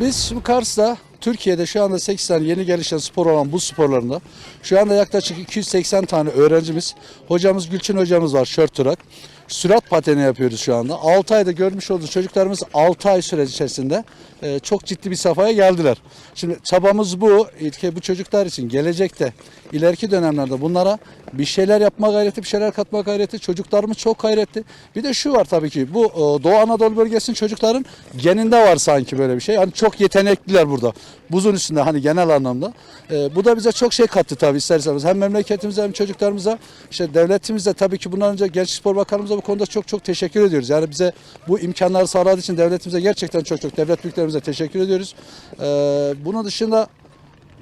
Biz şimdi Kars'ta Türkiye'de şu anda 8 tane yeni gelişen spor olan bu sporlarında şu anda yaklaşık 280 tane öğrencimiz, hocamız Gülçin hocamız var track. Sürat pateni yapıyoruz şu anda. 6 ayda görmüş olduğunuz çocuklarımız 6 ay süreci içerisinde e, çok ciddi bir safhaya geldiler. Şimdi çabamız bu. İlke bu çocuklar için gelecekte, ileriki dönemlerde bunlara bir şeyler yapma gayreti, bir şeyler katma gayreti. Çocuklarımız çok gayretli. Bir de şu var tabii ki bu e, Doğu Anadolu bölgesinin çocukların geninde var sanki böyle bir şey. Hani çok yetenekliler burada. Buzun üstünde hani genel anlamda. E, bu da bize çok şey kattı tabii ister istemez. Hem memleketimize hem çocuklarımıza. işte devletimize tabii ki bundan önce Gençlik Spor Bakanımıza bu konuda çok çok teşekkür ediyoruz. Yani bize bu imkanları sağladığı için devletimize gerçekten çok çok devlet büyüklerimize teşekkür ediyoruz. E, bunun dışında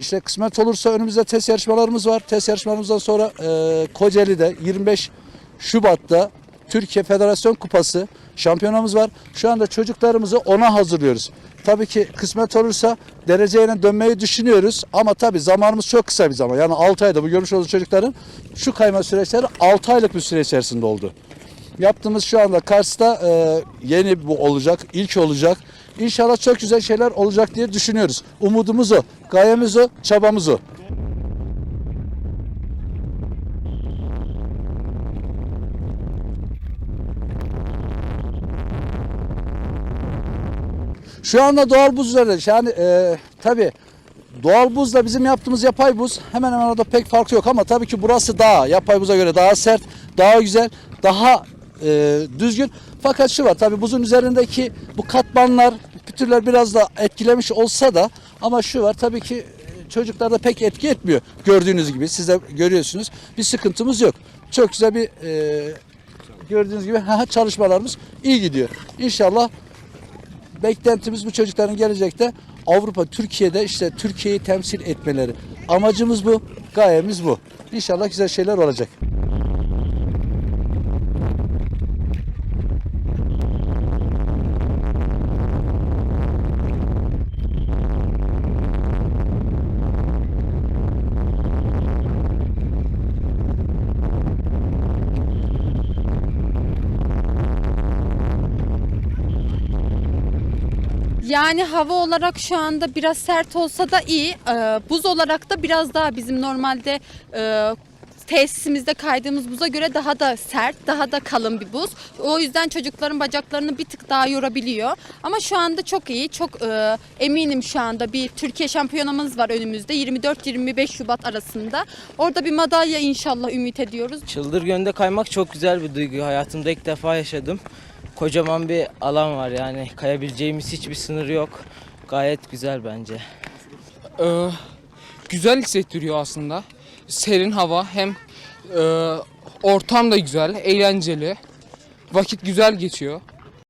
işte kısmet olursa önümüzde test yarışmalarımız var. Test yarışmalarımızdan sonra e, Kocaeli'de 25 Şubat'ta Türkiye Federasyon Kupası şampiyonamız var. Şu anda çocuklarımızı ona hazırlıyoruz. Tabii ki kısmet olursa dereceyle dönmeyi düşünüyoruz ama tabii zamanımız çok kısa bir zaman. Yani 6 ayda bu görmüş olduğunuz çocukların şu kayma süreçleri 6 aylık bir süre içerisinde oldu. Yaptığımız şu anda Kars'ta e, yeni bu olacak, ilk olacak. İnşallah çok güzel şeyler olacak diye düşünüyoruz. Umudumuz o, gayemiz o, çabamız o. Şu anda doğal buz üzerinde. Yani e, tabii doğal buzla bizim yaptığımız yapay buz hemen hemen arada pek fark yok ama tabii ki burası daha yapay buza göre daha sert, daha güzel, daha e, düzgün. Fakat şu var tabii buzun üzerindeki bu katmanlar, pütürler biraz da etkilemiş olsa da ama şu var tabii ki e, çocuklarda pek etki etmiyor. Gördüğünüz gibi siz de görüyorsunuz. Bir sıkıntımız yok. Çok güzel bir e, gördüğünüz gibi çalışmalarımız iyi gidiyor. İnşallah beklentimiz bu çocukların gelecekte Avrupa, Türkiye'de işte Türkiye'yi temsil etmeleri. Amacımız bu, gayemiz bu. İnşallah güzel şeyler olacak. Yani hava olarak şu anda biraz sert olsa da iyi. Ee, buz olarak da biraz daha bizim normalde e, tesisimizde kaydığımız buza göre daha da sert, daha da kalın bir buz. O yüzden çocukların bacaklarını bir tık daha yorabiliyor. Ama şu anda çok iyi. Çok e, eminim şu anda bir Türkiye şampiyonamız var önümüzde 24-25 Şubat arasında. Orada bir madalya inşallah ümit ediyoruz. Çıldırgön'de kaymak çok güzel bir duygu. Hayatımda ilk defa yaşadım. Kocaman bir alan var yani kayabileceğimiz hiçbir sınır yok. Gayet güzel bence. Ee, güzel hissettiriyor aslında. Serin hava hem e, ortam da güzel, eğlenceli. Vakit güzel geçiyor.